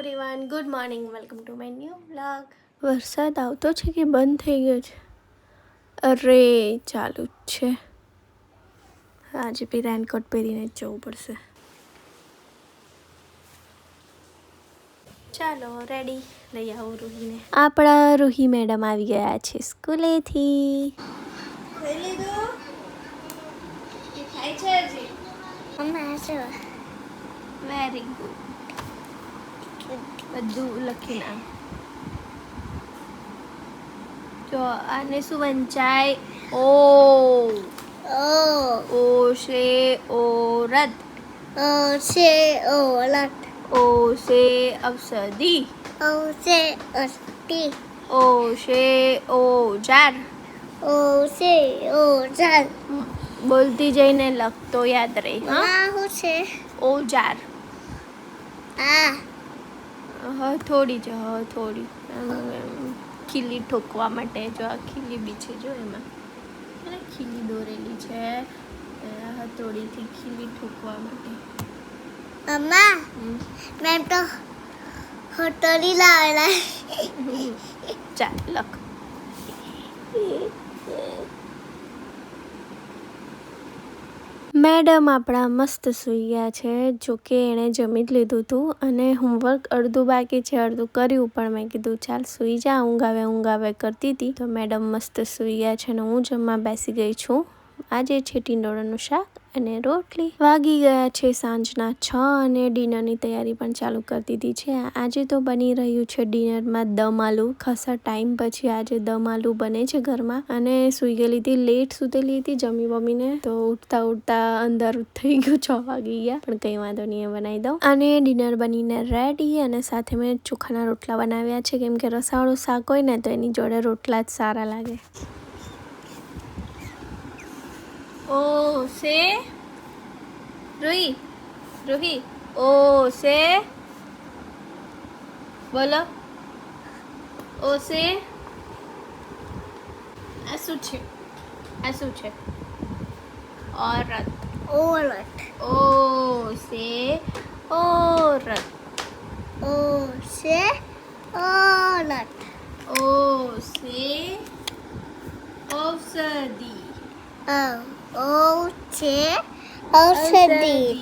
Everyone good morning welcome to my new vlog વરસાદ આવતો છે કે બંધ થઈ ગયો છે? અરે ચાલુ જ છે. આજે બી રેનકોટ પહેરીને જ જવું પડશે. ચાલો રેડી લઈ આવું રૂહીને. આપણા રૂહી મેડમ આવી ગયા છે સ્કૂલેથી. ખાઈ છે હજી? વેરી ગુડ બધું લખી નાખ. જો આને શું વંચાય? ઓ. ઓ. શે ઓરત ઓ છે ઓલટ ઓ શે ઔષધી ઓ છે અસ્તી ઓ શે ઓજાર ઓ છે ઓજાર બોલતી જઈને લખતો યાદ રહે હા? હું શું છે. ઓજાર આ થોડી જ થોડી. ખીલી ઠોકવા માટે જો આ ખીલી બી છે જો એમાં. અને ખીલી દોરેલી છે. હથોડીથી ખીલી ઠોકવા માટે. અમ્મા. મેમ તો હથોડી લાવેલા. ચાલ લખ. મેડમ આપણા મસ્ત સૂઈ છે જોકે એણે જમી જ લીધું હતું અને હોમવર્ક અડધું બાકી છે, અડધું કર્યું, પણ મેં કીધું, ચાલ સૂઈ જા, ઊંઘાવે ઊંઘાવે કરતી હતી. તો મેડમ મસ્ત સૂઈ છે અને હું જમવા બેસી ગઈ છું. આજે છે ટીંડોળાનું શાક અને રોટલી. વાગી ગયા છે સાંજના છ અને ડિનરની તૈયારી પણ ચાલુ કરી દીધી છે. આજે તો બની રહ્યું છે ડિનરમાં દમ આલુ. ખાસા ટાઈમ પછી આજે દમ આલુ બને છે ઘરમાં અને સૂઈ ગયેલી હતી, લેટ સુતેલી હતી, જમી બમીને તો ઉઠતા ઉઠતા અંધારું થઈ ગયું, છ વાગી ગયા. પણ કંઈ વાંધો નહીં એ બનાવી દઉં. અને ડિનર બનીને રેડી અને સાથે મેં ચોખાના રોટલા બનાવ્યા છે. કેમ કે રસાવાળું શાક હોય ને તો એની જોડે રોટલા જ સારા લાગે. ઓ સે રૂહી રૂહી ઓ સે બોલો ઓ સે આ શું છે આ શું છે औरत ઓલટ ओ से औरत ઓ છે ઓલટ ओ से औषधि ઓ ઓ છે ઔષધિ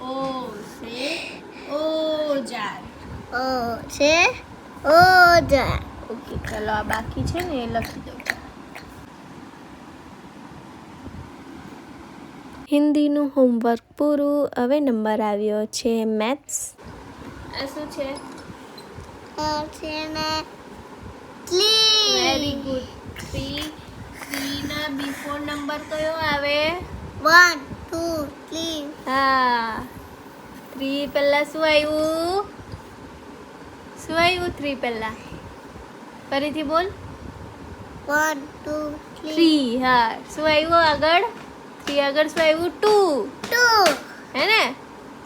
ઓ છે ઓજાર ઓ છે ઓજાર ઓકે ચલો આ બાકી છે ને એ લખી દઉં હિન્દીનું હોમવર્ક પૂરું હવે નંબર આવ્યો છે? મેથ્સ આ શું છે છે ને વેરી ગુડ થ્રી થ્રીના બિફોર નંબર કયો આવે? વન ટુ થ્રી હા. થ્રી પહેલા શું આવ્યું? શું આવ્યું થ્રી પહેલા? ફરીથી બોલ. વન ટુ થ્રી હા. શું આવ્યું આગળ? થ્રી આગળ શું આવ્યું? ટુ ટુ હે ને?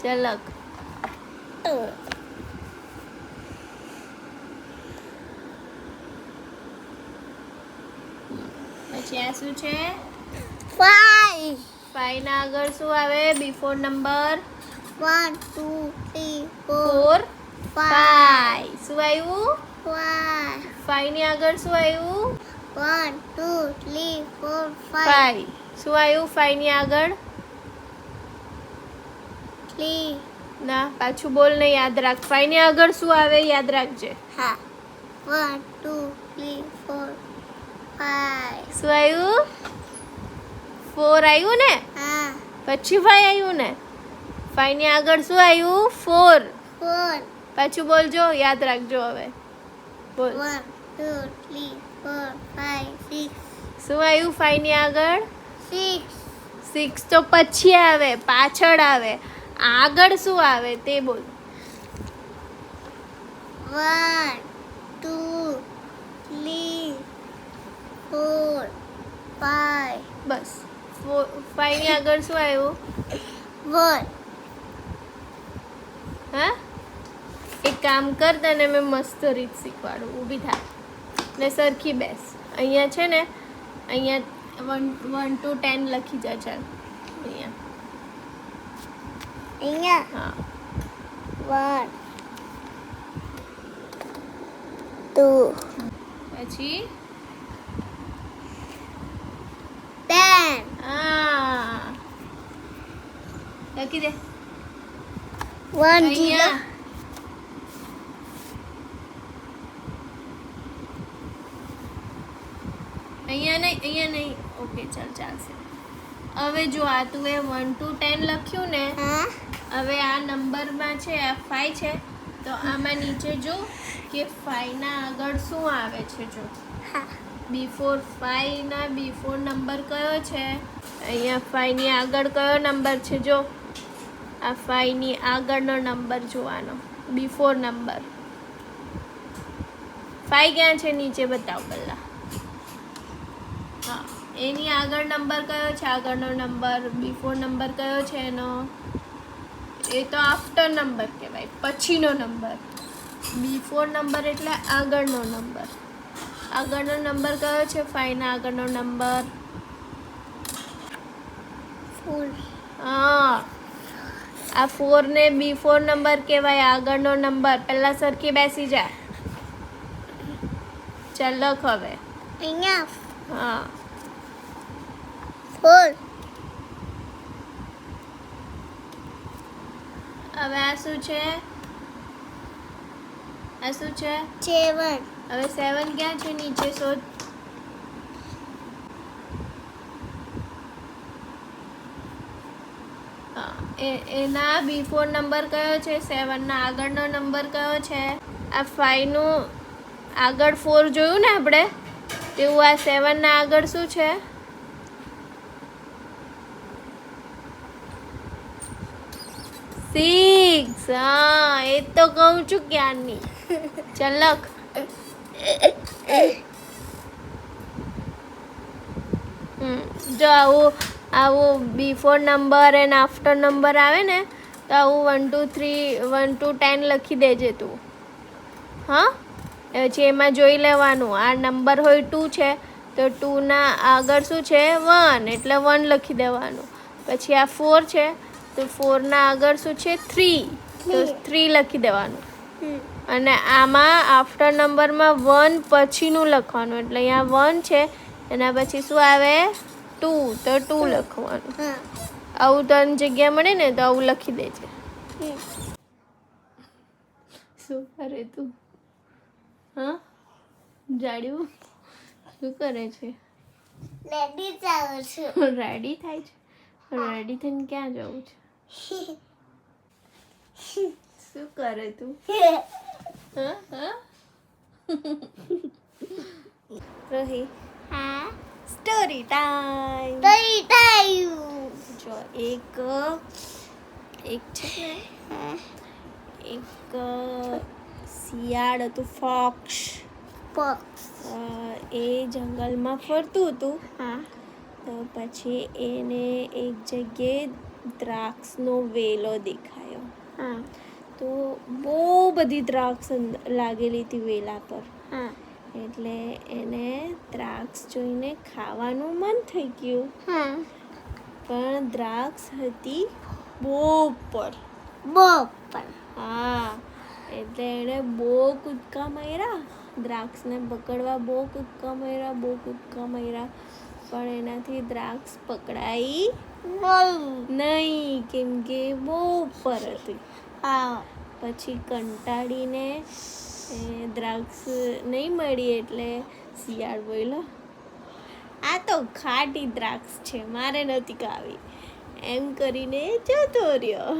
ચલક ટુ પછી આ શું છે? ફાઈવ ફાઈવ ના આગળ શું આવે? Before number one two three four five શું આવ્યું? ફાઈવ ફાઈવની આગળ શું આવ્યું? One two three four five શું આવ્યું? ફાઈવની આગળ? થ્રી ના પાછું બોલ ને યાદ રાખ. ફાઈવની આગળ શું આવે? યાદ રાખજે. હા. વન ટુ થ્રી ફોર શું આવ્યું? ફોર આવ્યું ને? હા। પછી ફાઈવ આવ્યું ને? ફાઈવની આગળ શું આવ્યું? ફોર ફોર પાછું બોલજો યાદ રાખજો હવે. બોલ. One two three four five six શું આવ્યું ફાઈવની આગળ? સિક્સ સિક્સ તો પછી આવે પાછળ આવે. આગળ શું આવે તે બોલ. One two three four five બસ. ફાઈવની આગળ શું આવ્યું? વન હા? એક કામ કર તને મેં મસ્ત રીત શીખવાડું. ઊભી થાય ને સરખી બેસ. અહીંયા છે ને અહીંયા વન વન ટુ ટેન લખી જા ચાલ. અહીંયા. અહીંયા. હા. વન ટુ પછી? આ લખી દે. વન અહીંયા. નહીં અહીંયા નહીં. ઓકે ચાલ ચાલશે. હવે જો આ તું એ વન ટુ ટેન લખ્યું ને? હવે આ નંબરમાં છે આ ફાઈ છે તો આમાં નીચે જો કે ફાઈવના આગળ શું આવે છે જો. Ha. બિફોર ફાઈવના બિફોર નંબર કયો છે? અહીંયા ફાઈવની આગળ કયો નંબર છે જો? આ ફાઈવની આગળનો નંબર જોવાનો. બી ફોર નંબર. ફાઈવ ક્યાં છે? નીચે બતાવો પહેલાં. હા, એની આગળ નંબર કયો છે? આગળનો નંબર બિફોર નંબર કયો છે એનો? એ તો આફ્ટર નંબર કહેવાય, પછીનો નંબર. બિફોર નંબર એટલે આગળનો નંબર. આગળનો નંબર કયો છે? ફાઈવના આગળનો નંબર. હા. આ ફોર ને બિફોર નંબર કહેવાય આગળનો નંબર. પહેલા સરખી બેસી જાય. ચાલ લખ હવે. અહીંયા. હા. ફોર હવે આ શું છે? આ શું છે? Seven, હવે સેવન ક્યાં છે? નીચે શોધ. એના બિફોર નંબર કયો છે? સેવનના આગળનો નંબર કયો છે? આ ફાઈવનું આગળ ફોર જોયું ને આપણે? તેવું આ સેવનના આગળ શું છે? સિક્સ હા એ તો કહું છું ક્યારની. ચાલ લખ. હમ, જો આવું આવું before number and after number આવે ને તો આવું one two three one two ten લખી દેજે તું. હા? પછી એમાં જોઈ લેવાનું. આ નંબર હોય ટુ છે તો ટુના આગળ શું છે? વન એટલે વન લખી દેવાનું. પછી આ ફોર છે તો ફોરના આગળ શું છે? થ્રી તો થ્રી લખી દેવાનું. અને આમાં આફ્ટર નંબરમાં વન પછીનું લખવાનું. એટલે અહીંયા વન છે એના પછી શું આવે? ટુ તો ટુ લખવાનું. આવું તને જગ્યા મળે ને તો આવું લખી દેજે. શું કરે તું? હા? જાડ્યું? શું કરે છે? રેડી થાય છે. રેડી થાય છે? રેડી થઈને ક્યાં જવું છે? શું કરે તું? રહી. હા. સ્ટોરી ટાઈમ સ્ટોરી ટાઈમ જો એક એક છે ને? એક શિયાળ હતું ફોક્સ. બોક્સ એ જંગલમાં ફરતું હતું. હા. તો પછી એને એક જગ્યાએ દ્રાક્ષનો વેલો દેખાયો. હા. તો બહુ બધી દ્રાક્ષ લાગેલી હતી વેલા પર. એટલે એને દ્રાક્ષ જોઈને ખાવાનું મન થઈ ગયું. પણ દ્રાક્ષ હતી બહુ ઉપર. બોપર હા. એટલે એણે બહુ કૂદકા માર્યા. દ્રાક્ષને પકડવા બહુ કૂદકા માર્યા બહુ કૂદકા માર્યા. પણ એનાથી દ્રાક્ષ પકડાઈ નહીં, કેમ કે બહુ ઉપર હતી પછી કંટાળીને દ્રાક્ષ નહીં મળી એટલે શિયાળ બોલ્યો આ તો ખાટી દ્રાક્ષ છે, મારે નથી ખાવી. એમ કરીને જતો રહ્યો.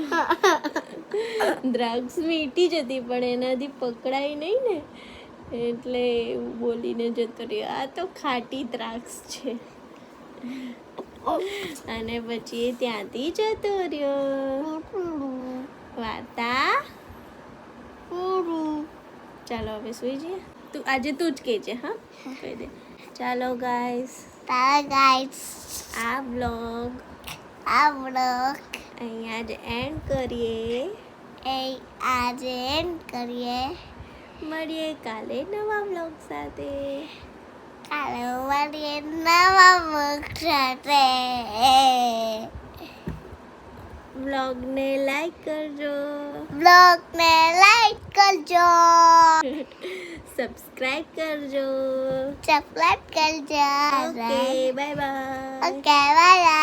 દ્રાક્ષ મીઠી જ હતી, પણ એનાથી પકડાય નહીં ને. એટલે બોલીને જતો રહ્યો. આ તો ખાટી દ્રાક્ષ છે. અને પછી એ ત્યાંથી જતો રહ્યો વાર્તા? ચાલો હવે સુઈ જઈએ. તું આજે તું જ કહેજે હા? કહી દે. ચાલો ગાઈસ તારા ગાઈડ્સ આ બ્લોગ આ બ્લોગ અહીંયા જ એન્ડ કરીએ. એ આજે એન્ડ કરીએ. મળીએ કાલે નવા બ્લોગ સાથે. નવા બ્લોગ બ્લોગને લાઈક કરજો. બ્લોગને લાઈક કરજો. સબસ્ક્રાઇબ કરજો. સબસ્ક્રાઇબ કરજો. Okay bye bye okay bye